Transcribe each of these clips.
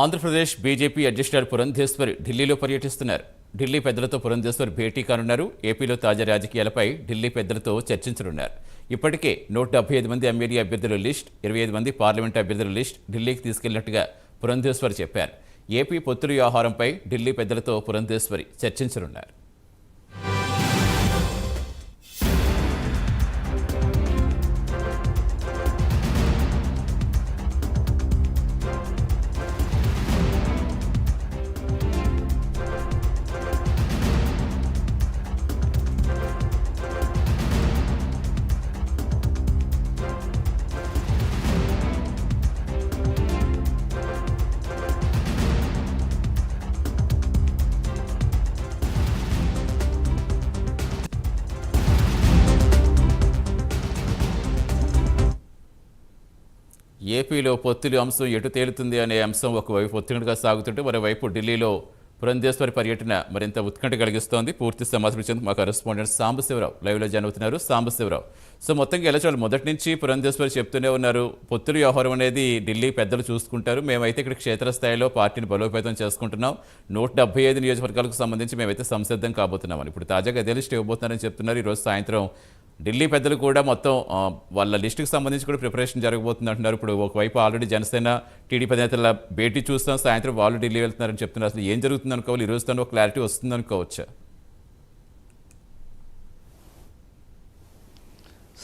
Andhra Pradesh BJP అధ్యక్షుడు పురంధేశ్వరి ఢిల్లీలో పర్యటిస్తున్నారు. ఢిల్లీ పెద్దలతో పురంధేశ్వరి భేటీ కానున్నారు. ఏపీలో తాజా రాజకీయాలపై ఢిల్లీ పెద్దలతో చర్చించనున్నారు. ఇప్పటికే నూట డెబ్బై ఐదు మంది ఎమ్మెల్యే అభ్యర్థుల లిస్ట్ ఇరవై ఐదు మంది పార్లమెంట్ అభ్యర్థుల లిస్ట్ ఢిల్లీకి తీసుకెళ్ళినట్టుగా పురంధేశ్వరి చెప్పారు. ఏపీ పొత్తుల వ్యవహారంపై ఢిల్లీ పెద్దలతో పురంధేశ్వరి చర్చించనున్నారు. ఏపీలో పొత్తులు అంశం ఎటు తేలుతుంది అనే అంశం ఒకవైపు ఒత్తిడిగా సాగుతుంటే మరోవైపు ఢిల్లీలో పురంధేశ్వరి పర్యటన మరింత ఉత్కంఠ కలిగిస్తోంది. పూర్తి సమాచారం ఇచ్చేందుకు మా కరెస్పాండెంట్ సాంబశివరావు లైవ్లో జాయిన్ అవుతున్నారు. సాంబశివరావు సో మొత్తంగా ఎలా చూడాలి మొదటి నుంచి పురంధేశ్వరి చెప్తూనే ఉన్నారు. పొత్తుల వ్యవహారం అనేది ఢిల్లీ పెద్దలు చూసుకుంటారు. మేమైతే ఇక్కడ క్షేత్రస్థాయిలో పార్టీని బలోపేతం చేసుకుంటున్నాం. నూట డెబ్బై ఐదు నియోజకవర్గాలకు సంబంధించి మేమైతే సంసిద్ధం కాబోతున్నామని ఇప్పుడు తాజాగా అదే లిస్ట్ ఇవ్వబోతున్నారని చెప్తున్నారు. ఈరోజు సాయంత్రం ఢిల్లీ పెద్దలు కూడా మొత్తం వాళ్ళ లిస్టుకి సంబంధించి కూడా ప్రిపరేషన్ జరగబోతుంది అంటున్నారు. ఇప్పుడు ఒకవైపు ఆల్రెడీ జనసేన టీడీపీ నేతల భేటీ చూస్తాం సాయంత్రం వాళ్ళు ఢిల్లీ వెళ్తున్నారని చెప్తున్నారు. అసలు ఏం జరుగుతుంది అనుకోవాలి ఈ రోజుతో ఒక క్లారిటీ వస్తుంది అనుకోవచ్చా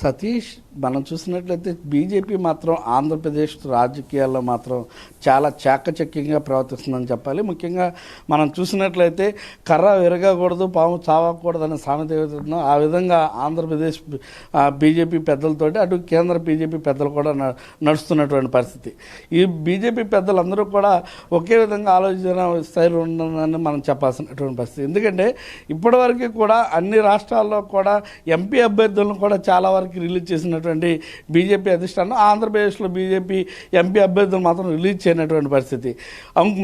సతీష్ మనం చూసినట్లయితే బీజేపీ మాత్రం ఆంధ్రప్రదేశ్ రాజకీయాల్లో మాత్రం చాలా చాకచక్యంగా ప్రవర్తిస్తుందని చెప్పాలి. ముఖ్యంగా మనం చూసినట్లయితే కర్ర విరగకూడదు పాము చావకూడదు అనే సామెత ఆ విధంగా ఆంధ్రప్రదేశ్ బీజేపీ పెద్దలతోటి అటు కేంద్ర బీజేపీ పెద్దలు కూడా న- నడుస్తున్నటువంటి పరిస్థితి. ఈ బీజేపీ పెద్దలందరూ కూడా ఒకే విధంగా ఆలోచన స్థాయిలో ఉండదని మనం చెప్పాల్సినటువంటి పరిస్థితి. ఎందుకంటే ఇప్పటివరకు కూడా అన్ని రాష్ట్రాల్లో కూడా ఎంపీ అభ్యర్థులను కూడా చాలా వారికి రిలీజ్ చేసినటువంటి బీజేపీ అధిష్టానం ఆంధ్రప్రదేశ్లో బీజేపీ ఎంపీ అభ్యర్థులు మాత్రం రిలీజ్ చేయనటువంటి పరిస్థితి.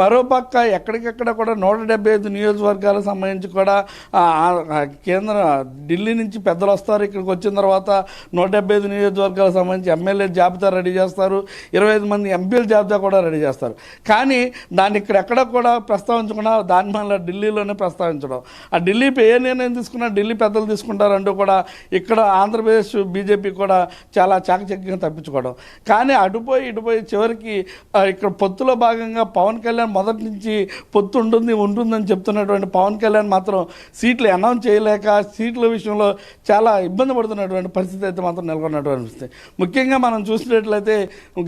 మరోపక్క ఎక్కడికెక్కడ కూడా నూట డెబ్బై ఐదు నియోజకవర్గాలకు సంబంధించి కూడా కేంద్ర ఢిల్లీ నుంచి పెద్దలు వస్తారు ఇక్కడికి వచ్చిన తర్వాత నూట డెబ్బై ఐదు నియోజకవర్గాలకు సంబంధించి ఎమ్మెల్యే జాబితా రెడీ చేస్తారు ఇరవై ఐదు మంది ఎంపీల జాబితా కూడా రెడీ చేస్తారు. కానీ దాన్ని ఇక్కడెక్కడ కూడా ప్రస్తావించకుండా దాని మళ్ళీ ఢిల్లీలోనే ప్రస్తావించడం. ఆ ఢిల్లీ ఏ నిర్ణయం తీసుకున్నా ఢిల్లీ పెద్దలు తీసుకుంటారంటూ కూడా ఇక్కడ ఆంధ్రప్రదేశ్ బీజేపీ కూడా చాలా చాకచక్యంగా తప్పించుకోవడం. కానీ అటుపోయి ఇటుపోయి చివరికి ఇక్కడ పొత్తులో భాగంగా పవన్ కళ్యాణ్ మొదటి నుంచి పొత్తు ఉంటుంది ఉంటుందని చెప్తున్నటువంటి పవన్ కళ్యాణ్ మాత్రం సీట్లు అనౌన్స్ చేయలేక సీట్ల విషయంలో చాలా ఇబ్బంది పడుతున్నటువంటి పరిస్థితి అయితే మాత్రం నెలకొన్నటువంటి పరిస్థితి ముఖ్యంగా మనం చూసినట్లయితే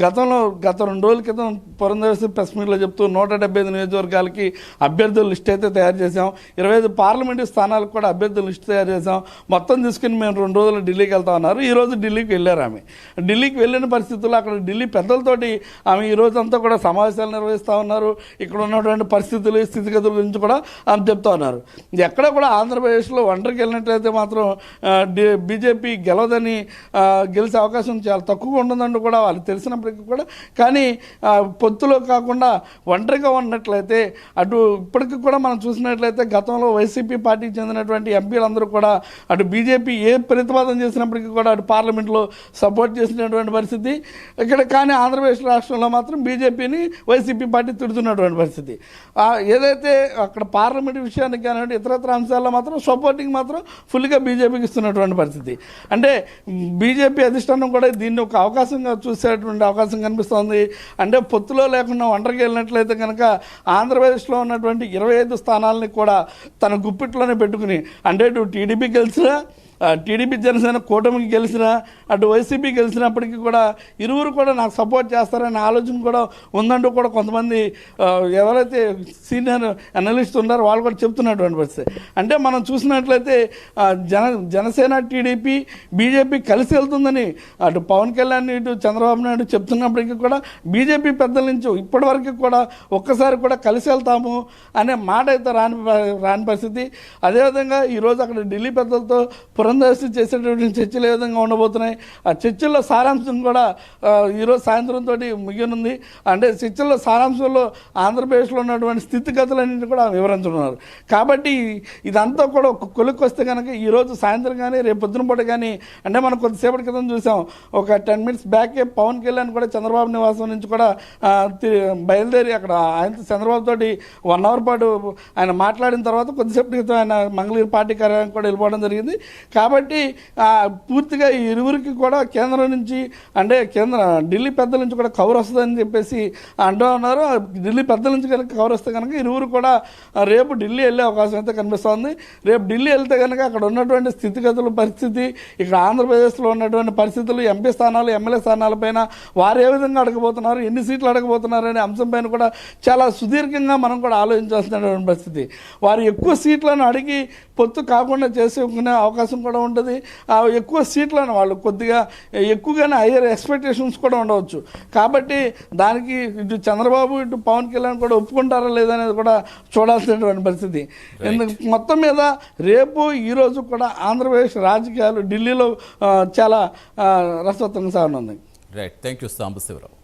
గతంలో గత రెండు రోజుల క్రితం పురంధేశ్వరి ప్రెస్ మీట్లో చెప్తూ నూట డెబ్బై ఐదు నియోజకవర్గాలకి అభ్యర్థుల లిస్ట్ అయితే తయారు చేసాం ఇరవై ఐదు పార్లమెంటు స్థానాలకు కూడా అభ్యర్థుల లిస్ట్ తయారు చేసాం మొత్తం తీసుకుని మేము రెండు రోజులు ఢిల్లీకి వెళ్తా ఉన్నారు ఈ రోజు ఢిల్లీకి వెళ్ళారు ఆమె. ఢిల్లీకి వెళ్ళిన పరిస్థితుల్లో అక్కడ ఢిల్లీ పెద్దలతోటి ఆమె ఈ అంతా కూడా సమావేశాలు నిర్వహిస్తూ ఉన్నారు. ఇక్కడ ఉన్నటువంటి పరిస్థితులు స్థితిగతుల గురించి కూడా ఆమె చెప్తా ఉన్నారు. ఎక్కడ కూడా ఆంధ్రప్రదేశ్లో ఒంటరికి వెళ్ళినట్లయితే మాత్రం బీజేపీ గెలవదని గెలిచే అవకాశం చాలా తక్కువగా ఉండదండి కూడా వాళ్ళు తెలిసినప్పటికీ కూడా. కానీ పొత్తులో కాకుండా ఒంటరిగా ఉన్నట్లయితే అటు ఇప్పటికి కూడా మనం చూసినట్లయితే గతంలో వైసీపీ పార్టీకి చెందినటువంటి ఎంపీలందరూ కూడా అటు బీజేపీ ఏ ప్రతిపాదన చేసినప్పటికీ కూడా అటు పార్లమెంట్లో సపోర్ట్ చేసినటువంటి పరిస్థితి. ఇక్కడ కానీ ఆంధ్రప్రదేశ్ రాష్ట్రంలో మాత్రం బీజేపీని వైసీపీ పార్టీ తిడుతున్నటువంటి పరిస్థితి. ఏదైతే అక్కడ పార్లమెంట్ విషయానికి కానివ్వండి ఇతరత్ర అంశాల్లో మాత్రం సపోర్టింగ్ మాత్రం ఫుల్గా బీజేపీకి ఇస్తున్నటువంటి పరిస్థితి. అంటే బీజేపీ అధిష్టానం కూడా దీన్ని ఒక అవకాశంగా చూసేటువంటి అవకాశం కనిపిస్తోంది. అంటే పొత్తులో లేకుండా ఒంటరికి వెళ్ళినట్లయితే కనుక ఆంధ్రప్రదేశ్లో ఉన్నటువంటి ఇరవై ఐదు స్థానాలని కూడా తన గుప్పిట్లోనే పెట్టుకుని అంటే ఇటు టీడీపీ గెలిచినా టీడీపీ జనసేన కూటమికి గెలిచినా అటు వైసీపీ గెలిచినప్పటికీ కూడా ఇరువురు కూడా నాకు సపోర్ట్ చేస్తారనే ఆలోచన కూడా ఉందంటూ కూడా కొంతమంది ఎవరైతే సీనియర్ అనలిస్ట్ ఉన్నారో వాళ్ళు కూడా చెప్తున్నటువంటి పరిస్థితి అంటే మనం చూసినట్లయితే జన జనసేన టీడీపీ బీజేపీ కలిసి వెళ్తుందని అటు పవన్ కళ్యాణ్ ఇటు చంద్రబాబు నాయుడు చెప్తున్నప్పటికీ కూడా బీజేపీ పెద్దల నుంచి ఇప్పటివరకు కూడా ఒక్కసారి కూడా కలిసి వెళ్తాము అనే మాట అయితే రాని రాని పరిస్థితి. అదేవిధంగా ఈరోజు అక్కడ ఢిల్లీ పెద్దలతో పుర పురంధేశ్వరి చేసేటువంటి చర్చలు ఏ విధంగా ఉండబోతున్నాయి? ఆ చర్చల్లో సారాంశం కూడా ఈరోజు సాయంత్రం తోటి ముగియనుంది. అంటే చర్చల్లో సారాంశంలో ఆంధ్రప్రదేశ్లో ఉన్నటువంటి స్థితిగతులన్నింటినీ కూడా వివరించనున్నారు. కాబట్టి ఇదంతా కూడా ఒక కొలిక్కి వస్తే కనుక ఈరోజు సాయంత్రం కానీ రేపు పొద్దున పూట కానీ అంటే మనం కొద్దిసేపటి క్రితం చూసాం. ఒక టెన్ మినిట్స్ బ్యాకే పవన్ కళ్యాణ్ కూడా చంద్రబాబు నివాసం నుంచి కూడా బయలుదేరి అక్కడ ఆయన చంద్రబాబు తోటి వన్ అవర్ పాటు ఆయన మాట్లాడిన తర్వాత కొద్దిసేపటి క్రితం ఆయన మంగళగిరి పార్టీ కార్యాలయం కూడా వెళ్ళిపోవడం జరిగింది. కాబట్టి పూర్తిగా ఈ ఇరువురికి కూడా కేంద్రం నుంచి అంటే కేంద్ర ఢిల్లీ పెద్దల నుంచి కూడా కవర్ వస్తుందని చెప్పేసి అంటూ ఉన్నారు. ఢిల్లీ పెద్దల నుంచి కనుక కవర్ వస్తే కనుక ఇరువురు కూడా రేపు ఢిల్లీ వెళ్ళే అవకాశం అయితే కనిపిస్తుంది. రేపు ఢిల్లీ వెళ్తే కనుక అక్కడ ఉన్నటువంటి స్థితిగతుల పరిస్థితి ఇక్కడ ఆంధ్రప్రదేశ్లో ఉన్నటువంటి పరిస్థితులు ఎంపీ స్థానాలు ఎమ్మెల్యే స్థానాలపైన వారు ఏ విధంగా అడగబోతున్నారు ఎన్ని సీట్లు అడగబోతున్నారు అనే అంశంపైన కూడా చాలా సుదీర్ఘంగా మనం కూడా ఆలోచించాల్సినటువంటి పరిస్థితి. వారు ఎక్కువ సీట్లను అడిగి పొత్తు కాకుండా చేసుకునే అవకాశం కూడా ఉంటుంది. ఆ ఎక్కువ సీట్లను వాళ్ళు కొద్దిగా ఎక్కువగానే హయ్యర్ ఎక్స్పెక్టేషన్స్ కూడా ఉండవచ్చు. కాబట్టి దానికి ఇటు చంద్రబాబు ఇటు పవన్ కళ్యాణ్ కూడా ఒప్పుకుంటారా లేదనేది కూడా చూడాల్సినటువంటి పరిస్థితి. ఎందుకు మొత్తం మీద రేపు ఈరోజు కూడా ఆంధ్రప్రదేశ్ రాజకీయాలు ఢిల్లీలో చాలా రసవత్తంగా సాగనుంది. Right thank you Sambasivarao